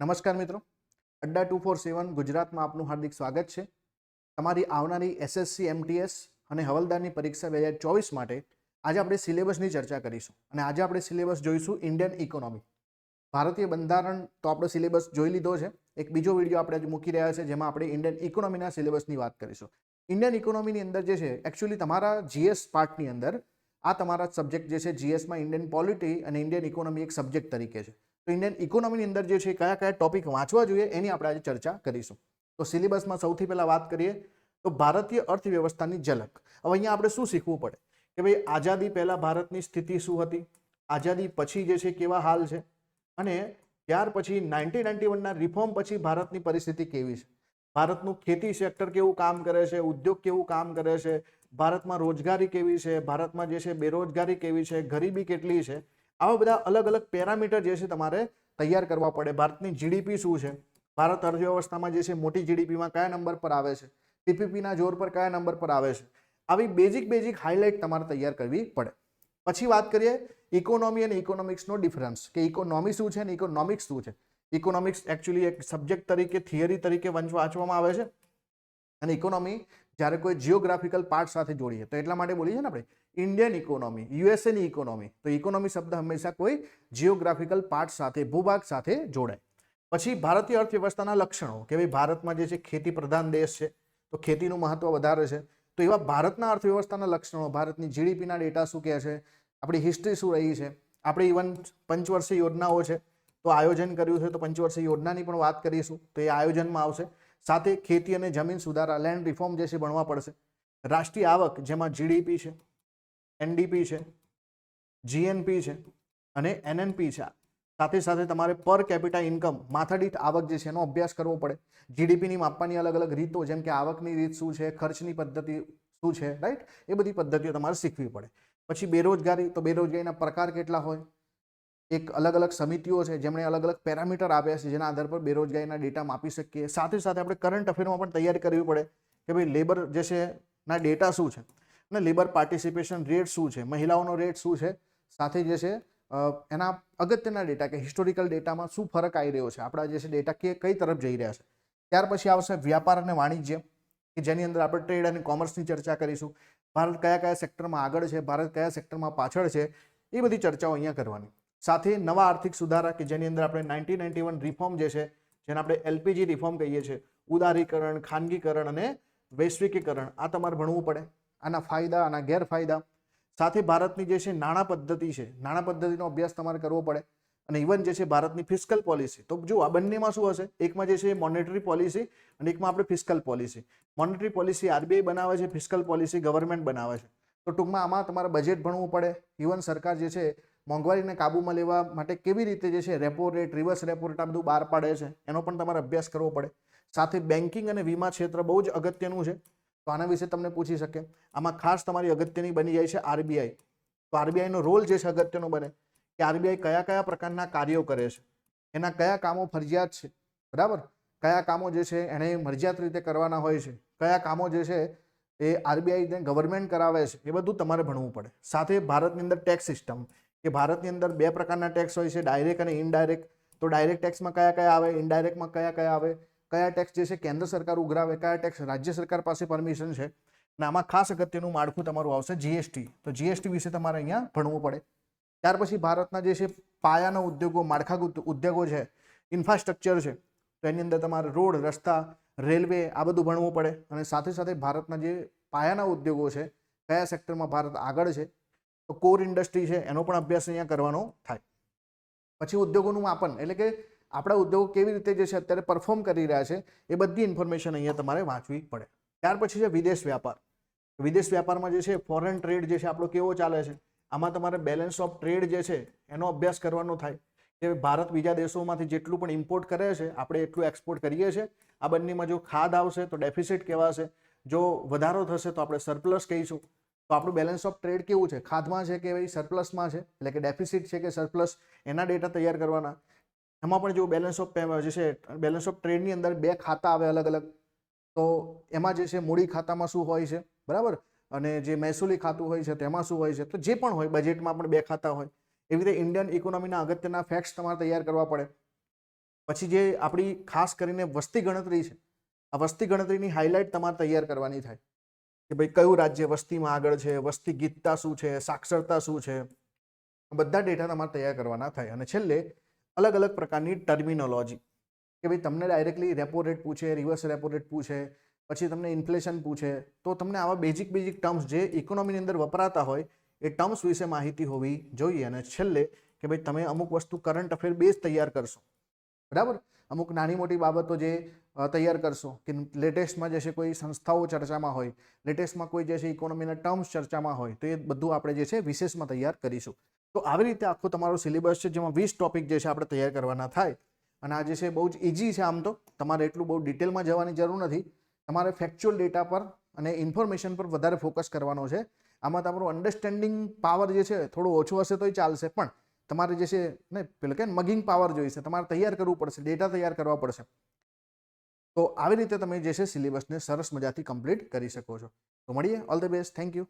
નમસ્કાર મિત્રો. અડ્ડા two four seven ગુજરાતમાં આપનું હાર્દિક સ્વાગત છે. તમારી આવનારી એસએસસી, એમટીએસ અને હવલદારની પરીક્ષા બે હજાર ચોવીસ માટે આજે આપણે સિલેબસની ચર્ચા કરીશું અને આજે આપણે સિલેબસ જોઈશું ઇન્ડિયન ઇકોનોમી. ભારતીય બંધારણ તો આપણો સિલેબસ જોઈ લીધો છે. એક બીજો વીડિયો આપણે આજે મૂકી રહ્યા છે જેમાં આપણે ઇન્ડિયન ઇકોનોમીના સિલેબસની વાત કરીશું. ઇન્ડિયન ઇકોનોમીની અંદર જે છે એકચ્યુઅલી તમારા જીએસ પાર્ટની અંદર આ તમારા સબ્જેક્ટ જે છે, જીએસમાં ઇન્ડિયન પોલિટી અને ઇન્ડિયન ઇકોનોમી એક સબ્જેક્ટ તરીકે છે. તો ઇન્ડિયન ઇકોનોમીની અંદર જે છે, કયા કયા ટોપિક વાંચવા જોઈએ એની આપણે આજે ચર્ચા કરીશું. તો સિલેબસમાં સૌથી પહેલાં વાત કરીએ, તો ભારતીય અર્થવ્યવસ્થાની ઝલક. હવે અહીંયા આપણે શું શીખવું પડે? કે ભાઈ આઝાદી પહેલાં ભારતની સ્થિતિ શું હતી? આઝાદી પછી જે છે, કેવા હાલ છે? અને ત્યાર પછી નાઇન્ટીન નાઇન્ટી વનના રિફોર્મ પછી ભારતની પરિસ્થિતિ કેવી છે? ભારતનું ખેતી સેક્ટર કેવું કામ કરે છે? ઉદ્યોગ કેવું કામ કરે છે? ભારતમાં રોજગારી કેવી છે? ભારતમાં જે છે, બેરોજગારી કેવી છે? ગરીબી કેટલી છે? આવા બધા અલગ અલગ પેરામીટર જે છે તમારે તૈયાર કરવા પડે. ભારતની જીડીપી શું છે? ભારત અર્થવ્યવસ્થામાં જે છે મોટી જીડીપીમાં કયા નંબર પર આવે છે? ટીપીપીના જોર પર કયા નંબર પર આવે છે? આવી બેઝિક બેઝિક હાઇલાઇટ તમારે તૈયાર કરવી પડે. પછી વાત કરીએ ઇકોનોમી અને ઇકોનોમિક્સનો ડિફરન્સ કે ઇકોનોમી શું છે અને ઇકોનોમિક્સ શું છે? ઇકોનોમિક્સ એકચ્યુઅલી એક સબ્જેક્ટ તરીકે થિયરી તરીકે વંચ વાંચવામાં આવે છે. અને ઇકોનોમી જ્યારે કોઈ જિયોગ્રાફિકલ પાર્ટ સાથે જોડીએ, તો એટલા માટે બોલીએ છીએ ને આપણે ઇન્ડિયન ઇકોનોમી યુએસએની ઇકોનોમી તો ઇકોનોમી શબ્દ હંમેશા કોઈ જિયોગ્રાફિકલ પાર્ટ સાથે, ભૂભાગ સાથે જોડાય. પછી ભારતીય અર્થવ્યવસ્થાના લક્ષણો, કે ભાઈ ભારતમાં જે છે ખેતી પ્રધાન દેશ છે, તો ખેતીનું મહત્વ વધારે છે. તો એવા ભારતના અર્થવ્યવસ્થાના લક્ષણો, ભારતની જીડીપીના ડેટા શું કહે છે, આપણી હિસ્ટ્રી શું રહી છે, આપણે ઇવન પંચવર્ષીય યોજનાઓ છે, તો આયોજન કર્યું છે, તો પંચવર્ષીય યોજનાની પણ વાત કરીશું, તો એ આયોજનમાં આવશે. સાથે ખેતી અને જમીન સુધારા લેન્ડ રિફોર્મ જે છે ભણવા પડશે. રાષ્ટ્રીય આવક, જેમાં જીડીપી છે એનડીપી છે જીએનપી છે અને એનએનપી છે. સાથે સાથે તમારે પર કેપિટા ઇન્કમ માથાદીઠ આવક જે છે એનો અભ્યાસ કરવો પડે. જીડીપીની માપવાની અલગ અલગ રીતો, જેમ કે આવકની રીત શું છે, ખર્ચની પદ્ધતિ શું છે રાઈટ એ બધી પદ્ધતિઓ તમારે શીખવી પડે. પછી બેરોજગારી, તો બેરોજગારીના પ્રકાર કેટલા હોય? એક અલગ અલગ સમિતિઓ છે, જેમણે અલગ અલગ પેરામીટર આપ્યા છે, જેના આધાર પર બેરોજગારીના ડેટા માપી શકીએ. સાથે સાથે આપણે કરંટ અફેરમાં પણ તૈયારી કરવી પડે કે ભાઈ લેબર જે છે, ના ડેટા શું છે અને લેબર પાર્ટિસિપેશન રેટ શું છે, મહિલાઓનો રેટ શું છે, સાથે જે છે એના અગત્યના ડેટા કે હિસ્ટોરિકલ ડેટામાં શું ફરક આવી રહ્યો છે, આપણા જે છે ડેટા કે કઈ તરફ જઈ રહ્યા છે. ત્યાર પછી આવશે વ્યાપાર અને વાણિજ્ય, કે જેની અંદર આપણે ટ્રેડ અને કોમર્સની ચર્ચા કરીશું. ભારત કયા કયા સેક્ટરમાં આગળ છે, ભારત કયા સેક્ટરમાં પાછળ છે, એ બધી ચર્ચાઓ અહીંયા કરવાની. સાથે નવા આર્થિક સુધારા કે જેની અંદર આપણે નાઇન્ટીન નાઇન્ટી વન રિફોર્મ જે છે, જેને આપણે એલપીજી રિફોર્મ કહીએ છીએ, ઉદારીકરણ, ખાનગીકરણ અને વૈશ્વિકીકરણ, આ તમારે ભણવું પડે. આના ફાયદા, આના ગેરફાયદા. સાથે ભારતની જે છે નાણાં પદ્ધતિ છે, નાણાં પદ્ધતિનો અભ્યાસ તમારે કરવો પડે. અને ઇવન જે છે ભારતની ફિસ્કલ પોલિસી તો જો આ બંનેમાં શું હશે? એકમાં જે છે મોનેટરી પોલિસી અને એકમાં આપણે fiscal policy monetary policy RBI બનાવે છે ફિસ્કલ પોલિસી ગવર્મેન્ટ બનાવે છે. તો ટૂંકમાં આમાં તમારે બજેટ ભણવું પડે. ઇવન સરકાર જે છે મોંઘવારીને કાબૂમાં લેવા માટે કેવી રીતે જે છે repo rate reverse repo rate આ બધું બહાર પાડે છે, એનો પણ તમારે અભ્યાસ કરવો પડે. સાથે બેન્કિંગ અને વીમા ક્ષેત્ર બહુ જ અગત્યનું છે. તો આના વિશે તમને પૂછી શકે. આમાં ખાસ તમારી અગત્યની બની જાય છે આરબીઆઈ. તો આરબીઆઈનો રોલ જે છે અગત્યનો બને કે આરબીઆઈ કયા કયા પ્રકારના કાર્યો કરે છે. એના કયા કામો ફરજિયાત છે. બરાબર? કયા કામો જે છે એને મરજિયાત રીતે કરવાના હોય છે. કયા કામો જે છે એ આરબીઆઈને ગવર્મેન્ટ કરાવે છે. એ બધું તમારે ભણવું પડે. સાથે ભારતની અંદર ટેક્સ સિસ્ટમ કે ભારતની અંદર બે પ્રકારના ટેક્સ હોય છે ડાયરેક્ટ અને ઇનડાયરેક્ટ તો ડાયરેક્ટ ટેક્સમાં કયા કયા આવે? ઇનડાયરેક્ટમાં કયા કયા આવે? કયા ટેક્સ જે છે કેન્દ્ર સરકાર ઉઘરાવે? કયા ટેક્સ રાજ્ય સરકાર પાસે પરમિશન છે? અને આમાં ખાસ અગત્યનું માળખું તમારું આવશે જીએસટી તો જીએસટી વિશે તમારે અહીંયા ભણવું પડે. ત્યાર પછી ભારતના જે છે પાયાના ઉદ્યોગો, માળખાગત ઉદ્યોગો છે ઇન્ફ્રાસ્ટ્રક્ચર છે, તો એની અંદર તમારે રોડ, રસ્તા, રેલવે આ બધું ભણવું પડે. અને સાથે સાથે ભારતના જે પાયાના ઉદ્યોગો છે, કયા સેક્ટરમાં ભારત આગળ છે કોર ઇન્ડસ્ટ્રી છે, એનો પણ અભ્યાસ અહીંયા કરવાનો થાય. પછી ઉદ્યોગોનું માપન, એટલે કે આપણા ઉદ્યોગો કેવી રીતે જે છે અત્યારે પરફોર્મ કરી રહ્યા છે, એ બધી ઇન્ફોર્મેશન અહીંયા તમારે વાંચવી પડે. ત્યાર પછી છે વિદેશ વ્યાપાર. વિદેશ વ્યાપારમાં જે છે ફોરેન ટ્રેડ જે છે આપણો કેવો ચાલે છે, આમાં તમારે બેલેન્સ ઓફ ટ્રેડ જે છે, એનો અભ્યાસ કરવાનો થાય. કે ભારત બીજા દેશોમાંથી જેટલું પણ ઇમ્પોર્ટ કરે છે, આપણે એટલું એક્સપોર્ટ કરીએ છીએ. આ બંનેમાં જો ખાદ આવશે તો ડેફિસિટ કહેવાશે. જો વધારો થશે તો આપણે સરપ્લસ કહીશું. તો આપણું બેલેન્સ ઓફ ટ્રેડ કેવું છે? ખાધમાં છે કે ભાઈ સરપ્લસમાં છે? એટલે કે ડેફિસિટ છે કે સરપ્લસ એના ડેટા તૈયાર કરવાના. એમાં પણ જો બેલેન્સ ઓફ જે છે બેલેન્સ ઓફ ટ્રેડની અંદર બે ખાતા આવે અલગ અલગ, તો એમાં જે છે મૂડી ખાતામાં શું હોય છે? બરાબર? અને જે મહેસૂલી ખાતું હોય છે તેમાં શું હોય છે? તો જે પણ હોય બજેટમાં પણ બે ખાતા હોય. એવી રીતે ઇન્ડિયન ઇકોનોમીના અગત્યના ફેક્ટ્સ તમારે તૈયાર કરવા પડે. પછી જે આપણી ખાસ કરીને વસ્તી ગણતરી છે, આ વસ્તી ગણતરીની હાઇલાઇટ તમારે તૈયાર કરવાની થાય. કે ભાઈ કયું રાજ્ય વસ્તીમાં આગળ છે, વસ્તી ગીતતા શું છે, સાક્ષરતા શું છે? બધા ડેટા તમારે તૈયાર કરવાના થાય. અને છેલ્લે અલગ અલગ પ્રકારની ટર્મિનોલોજી કે ભાઈ તમને ડાયરેક્ટલી રેપો રેટ પૂછે રિવર્સ રેપો રેટ પૂછે, પછી તમને ઇન્ફ્લેશન પૂછે, તો તમને આવા બેઝિક બેઝિક ટર્મ્સ જે ઇકોનોમીની અંદર વપરાતા હોય, એ ટર્મ્સ વિશે માહિતી હોવી જોઈએ. અને છેલ્લે કે ભાઈ તમે અમુક વસ્તુ કરંટ અફેર બેઝ તૈયાર કરશો. બરાબર? અમુક નાની મોટી બાબતો જે તૈયાર કરશો કે લેટેસ્ટમાં જે છે કોઈ સંસ્થાઓ ચર્ચામાં હોય, લેટેસ્ટમાં કોઈ જે છે ઇકોનોમીના ટર્મ્સ ચર્ચામાં હોય, તો એ બધું આપણે જે છે વિશેષમાં તૈયાર કરીશું. તો આવી રીતે આખો તમારો સિલેબસ છે જેમાં વીસ ટોપિક જે છે આપણે તૈયાર કરવાના થાય. અને આ જે છે બહુ જ ઇઝી છે આમ તો. તમારે એટલું બહુ ડિટેલમાં જવાની જરૂર નથી. તમારે ફેક્ચ્યુઅલ ડેટા પર અને ઇન્ફોર્મેશન પર વધારે ફોકસ કરવાનો છે. આમાં તમારું અન્ડરસ્ટેન્ડિંગ પાવર જે છે થોડું ઓછું હશે તોય ચાલશે. પણ તમારે જે છે ને પેલું કે મગિંગ પાવર જોઈશે તમારે તૈયાર કરવું પડશે ડેટા તૈયાર કરવા પડશે. તો આવી રીતે તમે જે છે સિલેબસને સરસ મજાથી કમ્પ્લીટ કરી શકો છો. તો મળીએ. All the best thank you